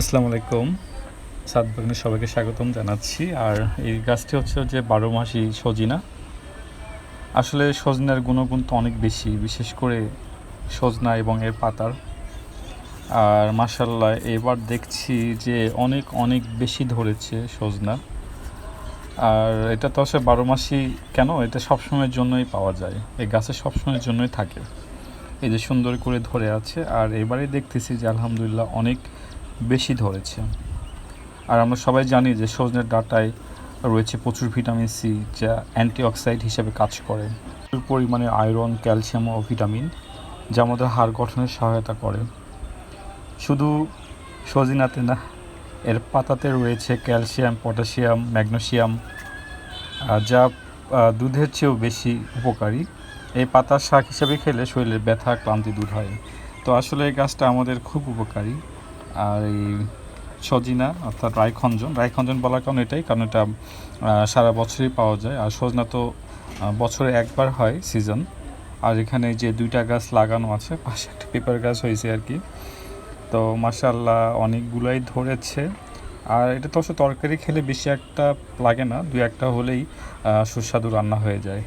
আসসালামু আলাইকুম। সাত বাগানে সবাইকে স্বাগতম জানাচ্ছি। আর এই গাছটি হচ্ছে যে বারো মাসি সজিনা। আসলে সজনার গুণগুণ তো অনেক বেশি, বিশেষ করে সজনা এবং এর পাতার। আর মাসাল্লাহ এবার দেখছি যে অনেক অনেক বেশি ধরেছে সজনা। আর এটা তো আসলে বারো মাসি কেন? এটা সবসময়ের জন্যই পাওয়া যায়। এই গাছে সবসময়ের জন্যই থাকে। এই যে সুন্দর করে ধরে আছে। আর এবারে দেখতেছি যে আলহামদুলিল্লাহ অনেক বেশি ধরেছে। আর আমরা সবাই জানি যে সজনের ডাটায় রয়েছে প্রচুর ভিটামিন সি যা অ্যান্টিঅক্সাইড হিসেবে কাজ করে। প্রচুর পরিমাণে আয়রন ক্যালসিয়াম ও ভিটামিন যা আমাদের হাড় গঠনে সহায়তা করে। শুধু সজিনাতে না এর পাতাতে রয়েছে ক্যালসিয়াম পটাশিয়াম ম্যাগনেসিয়াম আহ, যা দুধের চেয়েও বেশি উপকারী। এই পাতার শাক হিসেবে খেলে শরীরের ব্যথা ক্লান্তি দূর হয়। তো আসলে এই গাছটা আমাদের খুব উপকারী। আর এই সজিনা, অর্থাৎ রায়খঞ্জন। রায়খঞ্জন বলার কারণ এটাই, কারণ এটা সারা বছরই পাওয়া যায়। আর সজনা তো বছরে একবার হয় সিজন আর এখানে যে দুইটা গাছ লাগানো আছে, পাশে একটা পেপার গাছ হয়েছে আর কি। তো মাসাল্লাহ অনেকগুলাই ধরেছে। আর এটা তো তরকারি খেলে বেশি একটা লাগে না দু একটা হলেই সুস্বাদু রান্না হয়ে যায়।